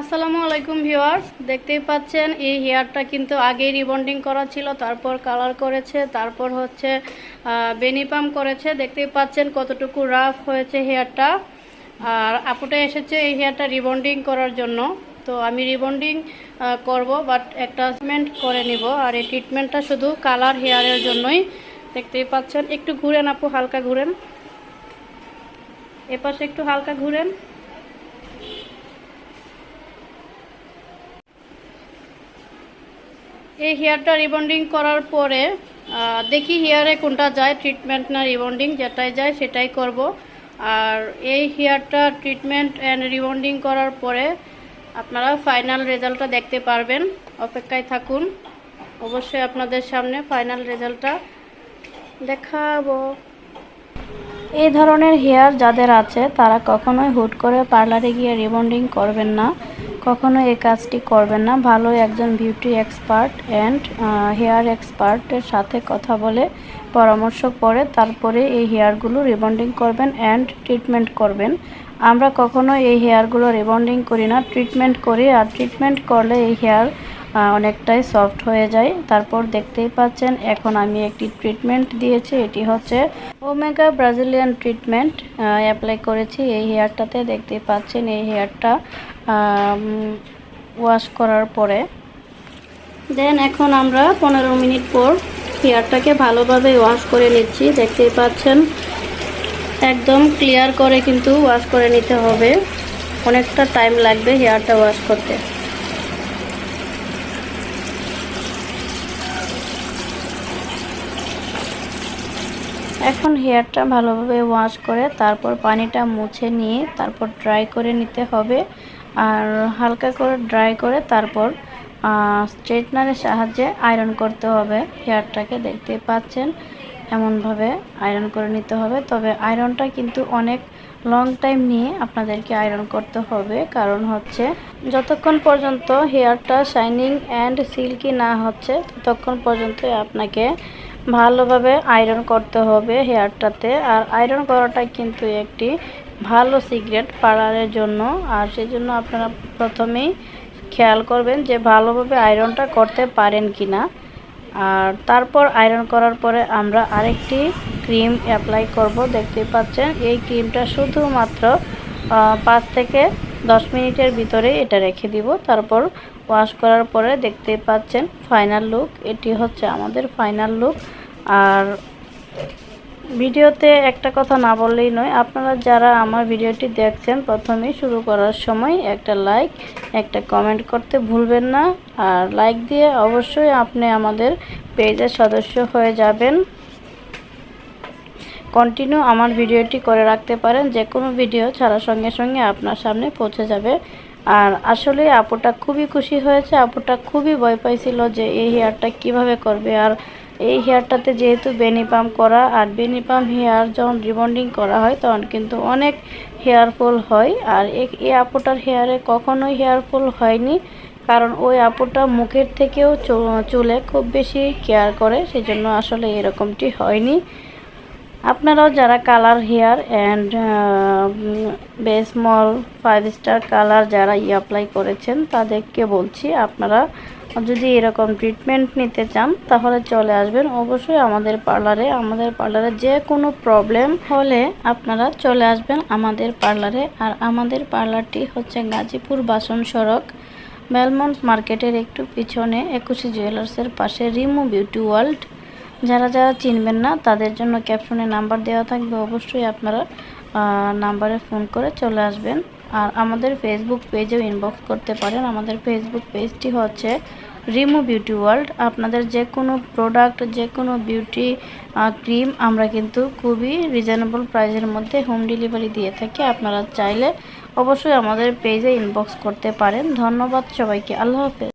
আসসালামু আলাইকুম ভিউয়ার্স, দেখতেই পাচ্ছেন, এই হেয়ারটা কিন্তু আগেই রিবন্ডিং করা ছিল, তারপর কালার করেছে, তারপর হচ্ছে বেনিপাম করেছে, দেখতেই পাচ্ছেন কতটুকু রাফ হয়েছে হেয়ারটা। আর আপুটা এসেছে এই হেয়ারটা রিবন্ডিং করার জন্য, তো আমি রিবন্ডিং করব বাট একটা করে নিব, আর এই ট্রিটমেন্টটা শুধু কালার হেয়ারের জন্যই। দেখতেই পাচ্ছেন, একটু ঘুরেন আপু, হালকা ঘুরেন। এপাশে একটু হালকা ঘুরেন। এই হেয়ারটা রিবন্ডিং করার পরে দেখি হেয়ারে কোনটা যায় ট্রিটমেন্ট না রিবন্ডিং যেটাই যায় সেটাই করব। আর এই হেয়ারটা ট্রিটমেন্ট অ্যান্ড রিবন্ডিং করার পরে আপনারা ফাইনাল রেজাল্টটা দেখতে পারবেন। অপেক্ষায় থাকুন। অবশ্যই আপনাদের সামনে ফাইনাল রেজাল্টটা দেখাবো। এই ধরনের হেয়ার যাদের আছে, তারা কখনোই হুট করে পার্লারে গিয়ে রিবন্ডিং করবেন না। কখনো এই কাজটি করবেন না। ভালো একজন বিউটি এক্সপার্ট অ্যান্ড হেয়ার এক্সপার্টের সাথে কথা বলে পরামর্শ করে তারপরে এই হেয়ারগুলো রিবন্ডিং করবেন অ্যান্ড ট্রিটমেন্ট করবেন। আমরা কখনো এই হেয়ারগুলো রিবন্ডিং করি না। ট্রিটমেন্ট করি আর ট্রিটমেন্ট করলে এই হেয়ার অনেকটাই সফট হয়ে যায়। তারপর দেখতেই পাচ্ছেন, এখন আমি একটি ট্রিটমেন্ট দিয়েছি। এটি হচ্ছে ওমেগা ব্রাজিলিয়ান ট্রিটমেন্ট অ্যাপ্লাই করেছি এই হেয়ারটাতে দেখতেই পাচ্ছেন, এই হেয়ারটা ওয়াশ করার পরে। দেন এখন আমরা পনেরো মিনিট পর হেয়ারটাকে ভালোভাবে ওয়াশ করে নিচ্ছি। দেখতেই পাচ্ছেন, একদম ক্লিয়ার করে কিন্তু ওয়াশ করে নিতে হবে। অনেকটা টাইম লাগবে হেয়ারটা ওয়াশ করতে। এখন হেয়ারটা ভালোভাবে ওয়াশ করে তারপর পানিটা মুছে নিয়ে তারপর ড্রাই করে নিতে হবে। আর হালকা করে ড্রাই করে তারপর স্ট্রেটনারের সাহায্যে আয়রন করতে হবে। হেয়ারটাকে দেখতে পাচ্ছেন, এমনভাবে আয়রন করে নিতে হবে। তবে আয়রনটা কিন্তু অনেক লং টাইম নিয়ে আপনাদেরকে আয়রন করতে হবে। কারণ হচ্ছে, যতক্ষণ পর্যন্ত হেয়ারটা শাইনিং অ্যান্ড সিল্কি না হচ্ছে, ততক্ষণ পর্যন্তই আপনাকে ভালোভাবে আয়রন করতে হবে হেয়ারটাতে আর আয়রন করাটা কিন্তু একটি ভালো সিক্রেট পার্লারের জন্য। আর সেই জন্য আপনারা প্রথমেই খেয়াল করবেন যে ভালোভাবে আয়রনটা করতে পারেন কি না আর তারপর আয়রন করার পরে আমরা আরেকটি ক্রিম অ্যাপ্লাই করব। দেখতে পাচ্ছেন, এই ক্রিমটা শুধুমাত্র পাঁচ থেকে দশ মিনিটের ভিতরে এটা রেখে দিব। তারপর ওয়াশ করার পরে দেখতেই পাচ্ছেন ফাইনাল লুক এটি হচ্ছে আমাদের ফাইনাল লুক আর ভিডিওতে একটা কথা না বললেই নয়, আপনারা যারা আমার ভিডিওটি দেখছেন প্রথমেই শুরু করার সময় একটা লাইক একটা কমেন্ট করতে ভুলবেন না। আর লাইক দিয়ে অবশ্যই আপনি আমাদের পেজের সদস্য হয়ে যাবেন। কন্টিনিউ আমার ভিডিওটি করে রাখতে পারেন যে কোনো ভিডিও ছাড়ার সঙ্গে সঙ্গে আপনার সামনে পৌঁছে যাবে। আর আসলে আপুটা খুবই খুশি হয়েছে, আপুটা খুবই ভয় পাইছিল যে এই হেয়ারটা কীভাবে করবে। আর এই হেয়ারটাতে যেহেতু বেনি পাম্প করা, আর বেনি পাম্প হেয়ার যখন রিবন্ডিং করা হয়, তখন কিন্তু অনেক হেয়ার ফল হয়। আর এই আপুটার হেয়ারে কখনোই হেয়ার ফল হয়নি, কারণ ওই আপুটা মুখের থেকেও চুলে খুব বেশি কেয়ার করে, সেজন্য আসলে এরকমটি হয়নি। আপনারাও যারা কালার হেয়ার অ্যান্ড বেসমল ফাইভ স্টার কালার যারা ই অ্যাপ্লাই করেছেন, তাদেরকে বলছি আপনারা যদি এরকম ট্রিটমেন্ট নিতে চান, তাহলে চলে আসবেন। অবশ্যই আমাদের পার্লারে আমাদের পার্লারে যে কোনো প্রবলেম হলে আপনারা চলে আসবেন আমাদের পার্লারে আর আমাদের পার্লারটি হচ্ছে গাজীপুর বাসন সড়ক বেলমন্ট মার্কেটের একটু পিছনে, একুশে জুয়েলার্সের পাশে রিমু বিউটি ওয়ার্ল্ড যারা যারা চিনবেন না, তাদের জন্য ক্যাপশনে নাম্বার দেওয়া থাকবে। অবশ্যই আপনারা নাম্বারে ফোন করে চলে আসবেন। আর আমাদের ফেসবুক পেজেও ইনবক্স করতে পারেন। আমাদের ফেসবুক পেজটি হচ্ছে রিমু বিউটি ওয়ার্ল্ড। আপনাদের যে কোনো প্রোডাক্ট যে কোনো বিউটি ক্রিম আমরা কিন্তু খুবই রিজনেবল প্রাইসের মধ্যে হোম ডেলিভারি দিয়ে থাকি। আপনারা চাইলে অবশ্যই আমাদের পেজে ইনবক্স করতে পারেন। ধন্যবাদ সবাইকে। আল্লাহ হাফেজ।